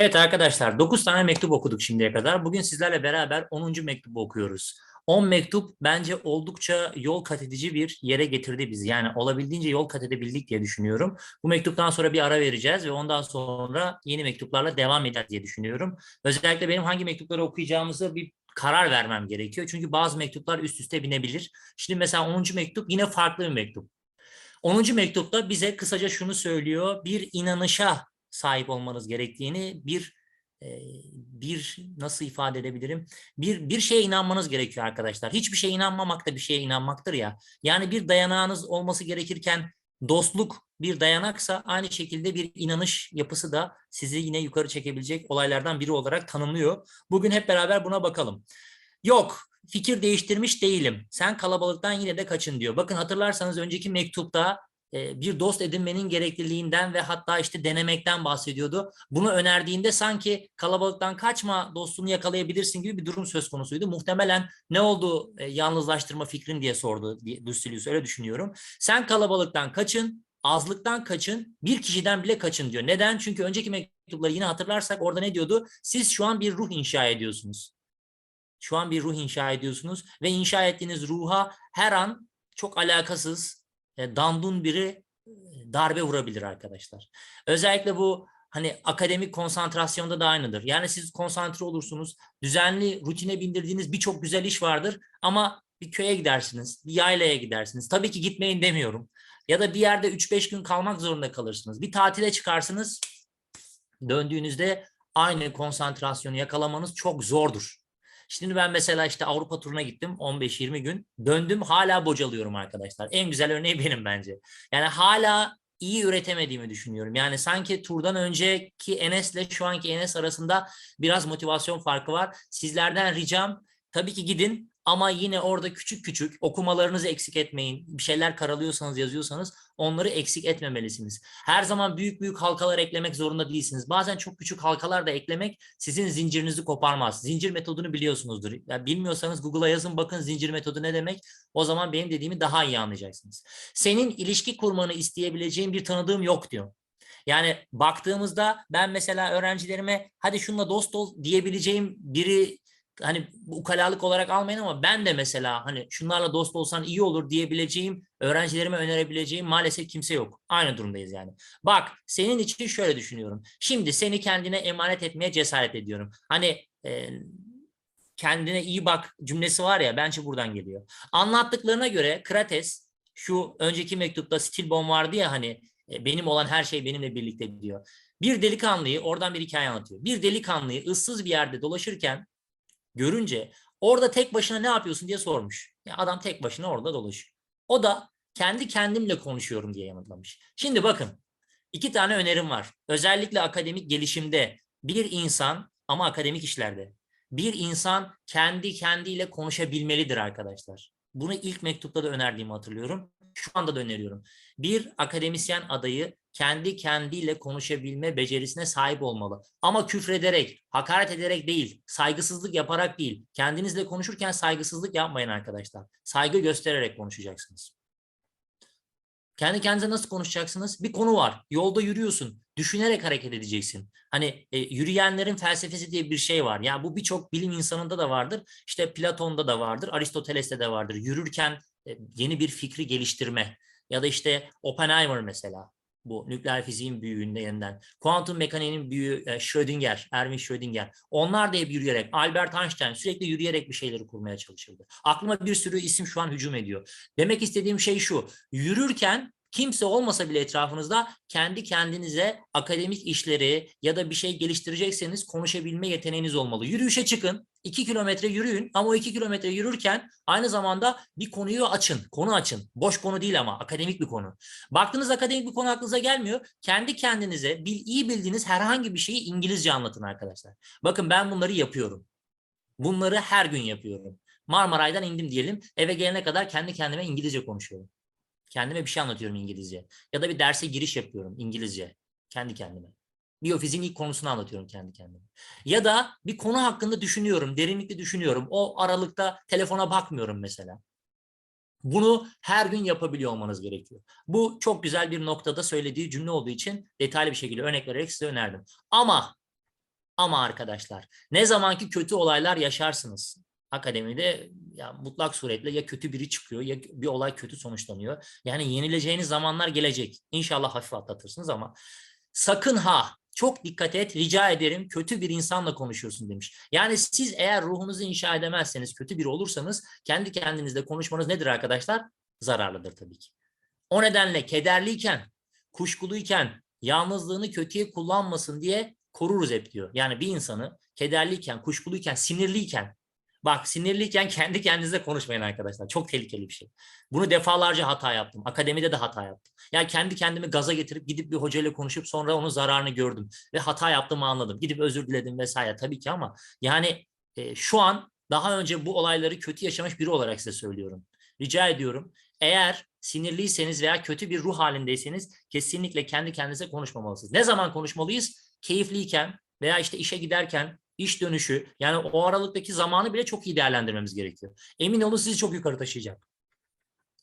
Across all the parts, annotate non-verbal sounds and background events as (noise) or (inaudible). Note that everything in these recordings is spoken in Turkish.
Evet arkadaşlar 9 tane mektup okuduk şimdiye kadar. Bugün sizlerle beraber 10. mektubu okuyoruz. 10 mektup bence oldukça yol kat edici bir yere getirdi bizi. Yani olabildiğince yol kat edebildik diye düşünüyorum. Bu mektuptan sonra bir ara vereceğiz ve ondan sonra yeni mektuplarla devam edeceğiz diye düşünüyorum. Özellikle benim hangi mektupları okuyacağımızı bir karar vermem gerekiyor. Çünkü bazı mektuplar üst üste binebilir. Şimdi mesela 10. mektup yine farklı bir mektup. 10. mektupta bize kısaca şunu söylüyor. Bir inanışa sahip olmanız gerektiğini, bir e, bir nasıl ifade edebilirim? Bir bir şeye inanmanız gerekiyor arkadaşlar. Hiçbir şeye inanmamak da bir şeye inanmaktır ya. Yani bir dayanağınız olması gerekirken dostluk bir dayanaksa aynı şekilde bir inanış yapısı da sizi yine yukarı çekebilecek olaylardan biri olarak tanımlıyor. Bugün hep beraber buna bakalım. Yok, fikir değiştirmiş değilim. Sen kalabalıktan yine de kaçın diyor. Bakın hatırlarsanız önceki mektupta bir dost edinmenin gerekliliğinden ve hatta işte denemekten bahsediyordu. Bunu önerdiğinde sanki kalabalıktan kaçma dostunu yakalayabilirsin gibi bir durum söz konusuydu. Muhtemelen ne oldu yalnızlaştırma fikrin diye sordu Lucilius öyle düşünüyorum. Sen kalabalıktan kaçın, azlıktan kaçın, bir kişiden bile kaçın diyor. Neden? Çünkü önceki mektupları yine hatırlarsak orada ne diyordu? Siz şu an bir ruh inşa ediyorsunuz. Şu an bir ruh inşa ediyorsunuz ve inşa ettiğiniz ruha her an çok alakasız, dandun biri e, darbe vurabilir arkadaşlar. Özellikle bu hani akademik konsantrasyonda da aynıdır. Yani siz konsantre olursunuz, düzenli rutine bindirdiğiniz birçok güzel iş vardır ama bir köye gidersiniz, bir yaylaya gidersiniz. Tabii ki gitmeyin demiyorum. Ya da bir yerde 3-5 gün kalmak zorunda kalırsınız. Bir tatile çıkarsınız, döndüğünüzde aynı konsantrasyonu yakalamanız çok zordur. Şimdi ben mesela işte Avrupa turuna gittim 15-20 gün. Döndüm hala bocalıyorum arkadaşlar. En güzel örneği (laughs) benim bence. Yani hala iyi üretemediğimi düşünüyorum. Yani sanki turdan önceki Enes ile şu anki Enes arasında biraz motivasyon farkı var. Sizlerden ricam tabii ki gidin ama yine orada küçük küçük okumalarınızı eksik etmeyin. Bir şeyler karalıyorsanız, yazıyorsanız onları eksik etmemelisiniz. Her zaman büyük büyük halkalar eklemek zorunda değilsiniz. Bazen çok küçük halkalar da eklemek sizin zincirinizi koparmaz. Zincir metodunu biliyorsunuzdur. Yani bilmiyorsanız Google'a yazın bakın zincir metodu ne demek. O zaman benim dediğimi daha iyi anlayacaksınız. Senin ilişki kurmanı isteyebileceğin bir tanıdığım yok diyor. Yani baktığımızda ben mesela öğrencilerime hadi şununla dost ol diyebileceğim biri hani ukalalık olarak almayın ama ben de mesela hani şunlarla dost olsan iyi olur diyebileceğim, öğrencilerime önerebileceğim maalesef kimse yok. Aynı durumdayız yani. Bak senin için şöyle düşünüyorum. Şimdi seni kendine emanet etmeye cesaret ediyorum. Hani e, kendine iyi bak cümlesi var ya bence buradan geliyor. Anlattıklarına göre Krates şu önceki mektupta Stilbon vardı ya hani e, benim olan her şey benimle birlikte diyor. Bir delikanlıyı oradan bir hikaye anlatıyor. Bir delikanlıyı ıssız bir yerde dolaşırken görünce orada tek başına ne yapıyorsun diye sormuş. Ya adam tek başına orada dolaşıyor. O da kendi kendimle konuşuyorum diye yanıtlamış. Şimdi bakın iki tane önerim var. Özellikle akademik gelişimde bir insan ama akademik işlerde bir insan kendi kendiyle konuşabilmelidir arkadaşlar. Bunu ilk mektupta da önerdiğimi hatırlıyorum. Şu anda da öneriyorum. Bir akademisyen adayı kendi kendiyle konuşabilme becerisine sahip olmalı. Ama küfrederek, hakaret ederek değil, saygısızlık yaparak değil. Kendinizle konuşurken saygısızlık yapmayın arkadaşlar. Saygı göstererek konuşacaksınız. Kendi kendinize nasıl konuşacaksınız? Bir konu var. Yolda yürüyorsun. Düşünerek hareket edeceksin. Hani e, yürüyenlerin felsefesi diye bir şey var. Yani bu birçok bilim insanında da vardır. İşte Platon'da da vardır. Aristoteles'te de vardır. Yürürken e, yeni bir fikri geliştirme. Ya da işte Oppenheimer mesela bu nükleer fiziğin büyüğünde yeniden. Kuantum mekaniğinin büyüğü e, Schrödinger, Erwin Schrödinger. Onlar da hep yürüyerek, Albert Einstein sürekli yürüyerek bir şeyleri kurmaya çalışırdı. Aklıma bir sürü isim şu an hücum ediyor. Demek istediğim şey şu, yürürken kimse olmasa bile etrafınızda kendi kendinize akademik işleri ya da bir şey geliştirecekseniz konuşabilme yeteneğiniz olmalı. Yürüyüşe çıkın, 2 kilometre yürüyün ama o 2 kilometre yürürken aynı zamanda bir konuyu açın, konu açın. Boş konu değil ama akademik bir konu. Baktınız akademik bir konu aklınıza gelmiyor. Kendi kendinize bil, iyi bildiğiniz herhangi bir şeyi İngilizce anlatın arkadaşlar. Bakın ben bunları yapıyorum. Bunları her gün yapıyorum. Marmaray'dan indim diyelim. Eve gelene kadar kendi kendime İngilizce konuşuyorum. Kendime bir şey anlatıyorum İngilizce. Ya da bir derse giriş yapıyorum İngilizce. Kendi kendime. Biyofiziğin ilk konusunu anlatıyorum kendi kendime. Ya da bir konu hakkında düşünüyorum, derinlikli düşünüyorum. O aralıkta telefona bakmıyorum mesela. Bunu her gün yapabiliyor olmanız gerekiyor. Bu çok güzel bir noktada söylediği cümle olduğu için detaylı bir şekilde örnek vererek size önerdim. Ama Ama arkadaşlar ne zamanki kötü olaylar yaşarsınız akademide ya mutlak suretle ya kötü biri çıkıyor ya bir olay kötü sonuçlanıyor. Yani yenileceğiniz zamanlar gelecek. İnşallah hafif atlatırsınız ama sakın ha çok dikkat et rica ederim kötü bir insanla konuşuyorsun demiş. Yani siz eğer ruhunuzu inşa edemezseniz kötü biri olursanız kendi kendinizle konuşmanız nedir arkadaşlar? Zararlıdır tabii ki. O nedenle kederliyken, kuşkuluyken, yalnızlığını kötüye kullanmasın diye koruruz hep diyor. Yani bir insanı kederliyken, kuşkuluyken, sinirliyken, bak sinirliyken kendi kendinize konuşmayın arkadaşlar. Çok tehlikeli bir şey. Bunu defalarca hata yaptım. Akademide de hata yaptım. Yani kendi kendimi gaza getirip gidip bir hocayla konuşup sonra onun zararını gördüm. Ve hata yaptığımı anladım. Gidip özür diledim vesaire tabii ki ama yani e, şu an daha önce bu olayları kötü yaşamış biri olarak size söylüyorum. Rica ediyorum. Eğer sinirliyseniz veya kötü bir ruh halindeyseniz kesinlikle kendi kendinize konuşmamalısınız. Ne zaman konuşmalıyız? Keyifliyken veya işte işe giderken, iş dönüşü yani o aralıktaki zamanı bile çok iyi değerlendirmemiz gerekiyor. Emin olun sizi çok yukarı taşıyacak.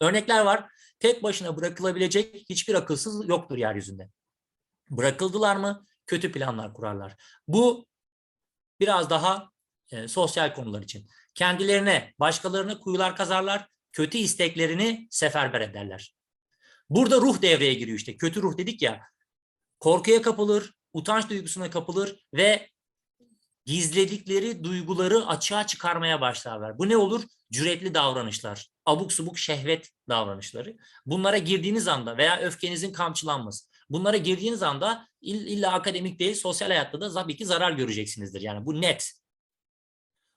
Örnekler var. Tek başına bırakılabilecek hiçbir akılsız yoktur yeryüzünde. Bırakıldılar mı kötü planlar kurarlar. Bu biraz daha e, sosyal konular için. Kendilerine, başkalarına kuyular kazarlar, kötü isteklerini seferber ederler. Burada ruh devreye giriyor işte. Kötü ruh dedik ya. Korkuya kapılır, utanç duygusuna kapılır ve gizledikleri duyguları açığa çıkarmaya başlarlar. Bu ne olur? Cüretli davranışlar, abuk subuk şehvet davranışları. Bunlara girdiğiniz anda veya öfkenizin kamçılanması. Bunlara girdiğiniz anda illa akademik değil, sosyal hayatta da tabii ki zarar göreceksinizdir. Yani bu net.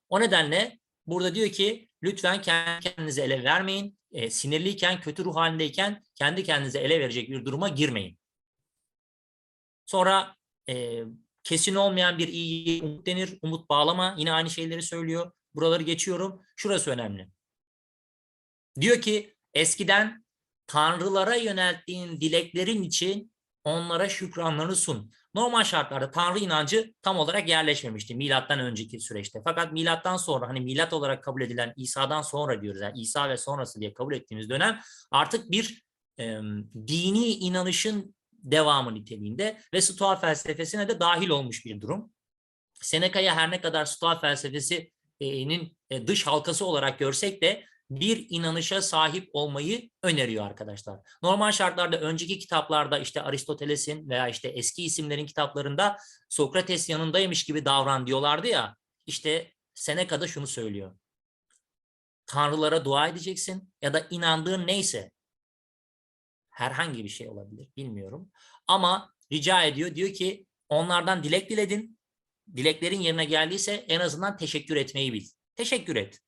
O nedenle burada diyor ki lütfen kendi kendinize ele vermeyin. E, sinirliyken, kötü ruh halindeyken kendi kendinize ele verecek bir duruma girmeyin. Sonra e, kesin olmayan bir iyi umut denir. Umut bağlama. Yine aynı şeyleri söylüyor. Buraları geçiyorum. Şurası önemli. Diyor ki eskiden tanrılara yönelttiğin dileklerin için onlara şükranlarını sun. Normal şartlarda tanrı inancı tam olarak yerleşmemişti milattan önceki süreçte. Fakat milattan sonra hani milat olarak kabul edilen İsa'dan sonra diyoruz. Yani İsa ve sonrası diye kabul ettiğimiz dönem artık bir e, dini inanışın devamı niteliğinde ve Stoa felsefesine de dahil olmuş bir durum. Seneca'ya her ne kadar Stoa felsefesinin dış halkası olarak görsek de bir inanışa sahip olmayı öneriyor arkadaşlar. Normal şartlarda önceki kitaplarda işte Aristoteles'in veya işte eski isimlerin kitaplarında Sokrates yanındaymış gibi davran diyorlardı ya. İşte Seneca da şunu söylüyor. Tanrılara dua edeceksin ya da inandığın neyse herhangi bir şey olabilir bilmiyorum. Ama rica ediyor diyor ki onlardan dilek diledin. Dileklerin yerine geldiyse en azından teşekkür etmeyi bil. Teşekkür et.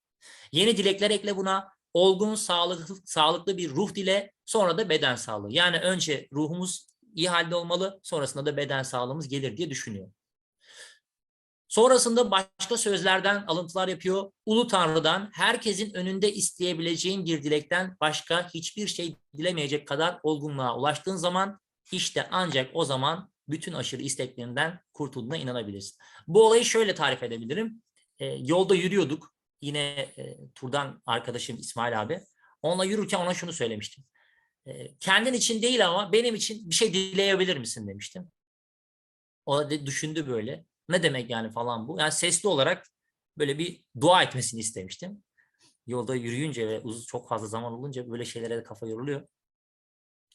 Yeni dilekler ekle buna. Olgun, sağlıklı, sağlıklı bir ruh dile, sonra da beden sağlığı. Yani önce ruhumuz iyi halde olmalı, sonrasında da beden sağlığımız gelir diye düşünüyor. Sonrasında başka sözlerden alıntılar yapıyor. Ulu Tanrı'dan herkesin önünde isteyebileceğin bir dilekten başka hiçbir şey dilemeyecek kadar olgunluğa ulaştığın zaman işte ancak o zaman bütün aşırı isteklerinden kurtulduğuna inanabilirsin. Bu olayı şöyle tarif edebilirim. E, yolda yürüyorduk. Yine e, turdan arkadaşım İsmail abi. Onunla yürürken ona şunu söylemiştim. E, kendin için değil ama benim için bir şey dileyebilir misin demiştim. O da düşündü böyle. Ne demek yani falan bu? Yani sesli olarak böyle bir dua etmesini istemiştim. Yolda yürüyünce ve uzun çok fazla zaman olunca böyle şeylere de kafa yoruluyor.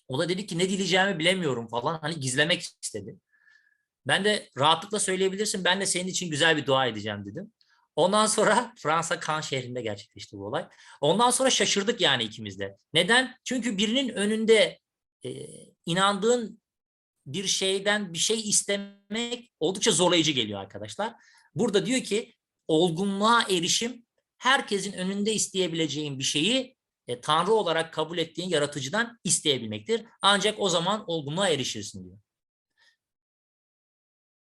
O da dedi ki ne dileyeceğimi bilemiyorum falan. Hani gizlemek istedi. Ben de rahatlıkla söyleyebilirsin. Ben de senin için güzel bir dua edeceğim dedim. Ondan sonra (laughs) Fransa Kan şehrinde gerçekleşti bu olay. Ondan sonra şaşırdık yani ikimiz de. Neden? Çünkü birinin önünde e, inandığın bir şeyden bir şey istemek oldukça zorlayıcı geliyor arkadaşlar. Burada diyor ki olgunluğa erişim herkesin önünde isteyebileceğin bir şeyi e, Tanrı olarak kabul ettiğin yaratıcıdan isteyebilmektir. Ancak o zaman olgunluğa erişirsin diyor.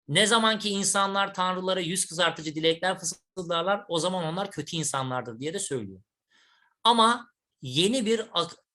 Ne zaman ki insanlar tanrılara yüz kızartıcı dilekler fısıldarlar o zaman onlar kötü insanlardır diye de söylüyor. Ama yeni bir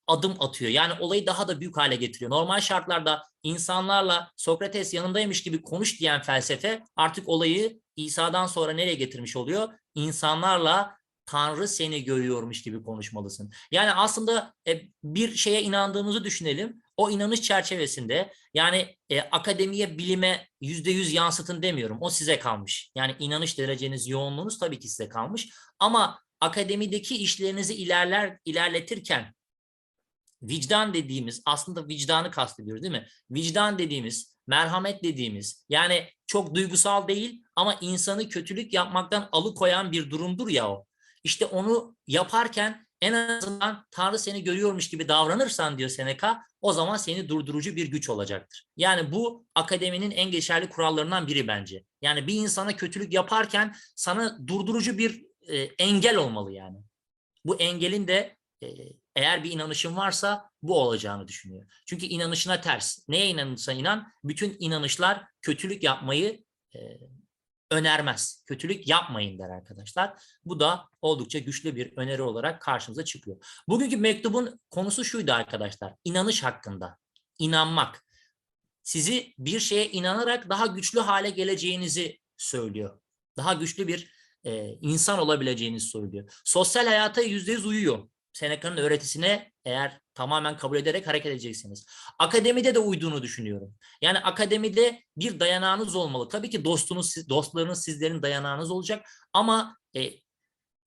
adım atıyor. Yani olayı daha da büyük hale getiriyor. Normal şartlarda insanlarla Sokrates yanındaymış gibi konuş diyen felsefe artık olayı İsa'dan sonra nereye getirmiş oluyor? İnsanlarla Tanrı seni görüyormuş gibi konuşmalısın. Yani aslında e, bir şeye inandığımızı düşünelim. O inanış çerçevesinde yani e, akademiye, bilime yüzde yüz yansıtın demiyorum. O size kalmış. Yani inanış dereceniz, yoğunluğunuz tabii ki size kalmış. Ama akademideki işlerinizi ilerler ilerletirken vicdan dediğimiz aslında vicdanı kastediyoruz değil mi? Vicdan dediğimiz, merhamet dediğimiz yani çok duygusal değil ama insanı kötülük yapmaktan alıkoyan bir durumdur ya o. İşte onu yaparken en azından Tanrı seni görüyormuş gibi davranırsan diyor Seneca o zaman seni durdurucu bir güç olacaktır. Yani bu akademinin en geçerli kurallarından biri bence. Yani bir insana kötülük yaparken sana durdurucu bir e, engel olmalı yani. Bu engelin de e, eğer bir inanışın varsa bu olacağını düşünüyor. Çünkü inanışına ters. Neye inanırsan inan, bütün inanışlar kötülük yapmayı e, önermez. Kötülük yapmayın der arkadaşlar. Bu da oldukça güçlü bir öneri olarak karşımıza çıkıyor. Bugünkü mektubun konusu şuydu arkadaşlar. İnanış hakkında. İnanmak. Sizi bir şeye inanarak daha güçlü hale geleceğinizi söylüyor. Daha güçlü bir e, insan olabileceğinizi söylüyor. Sosyal hayata yüzde yüz uyuyor. Seneca'nın öğretisine eğer tamamen kabul ederek hareket edeceksiniz. Akademide de uyduğunu düşünüyorum. Yani akademide bir dayanağınız olmalı. Tabii ki dostunuz, dostlarınız sizlerin dayanağınız olacak ama e,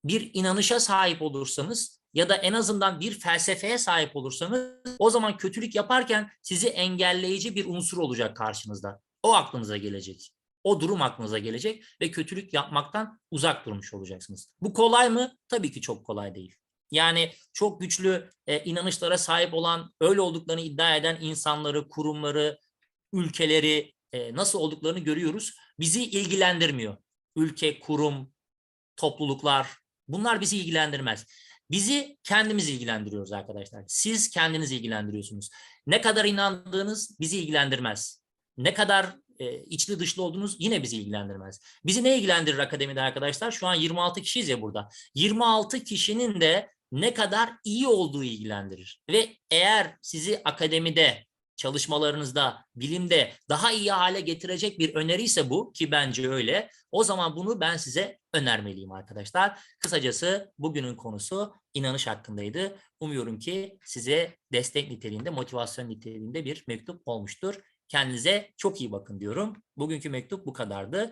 bir inanışa sahip olursanız ya da en azından bir felsefeye sahip olursanız o zaman kötülük yaparken sizi engelleyici bir unsur olacak karşınızda. O aklınıza gelecek. O durum aklınıza gelecek ve kötülük yapmaktan uzak durmuş olacaksınız. Bu kolay mı? Tabii ki çok kolay değil. Yani çok güçlü e, inanışlara sahip olan, öyle olduklarını iddia eden insanları, kurumları, ülkeleri e, nasıl olduklarını görüyoruz. Bizi ilgilendirmiyor. Ülke, kurum, topluluklar bunlar bizi ilgilendirmez. Bizi kendimiz ilgilendiriyoruz arkadaşlar. Siz kendiniz ilgilendiriyorsunuz. Ne kadar inandığınız bizi ilgilendirmez. Ne kadar e, içli dışlı olduğunuz yine bizi ilgilendirmez. Bizi ne ilgilendirir akademide arkadaşlar? Şu an 26 kişiyiz ya burada. 26 kişinin de ne kadar iyi olduğu ilgilendirir. Ve eğer sizi akademide, çalışmalarınızda, bilimde daha iyi hale getirecek bir öneriyse bu ki bence öyle. O zaman bunu ben size önermeliyim arkadaşlar. Kısacası bugünün konusu inanış hakkındaydı. Umuyorum ki size destek niteliğinde, motivasyon niteliğinde bir mektup olmuştur. Kendinize çok iyi bakın diyorum. Bugünkü mektup bu kadardı.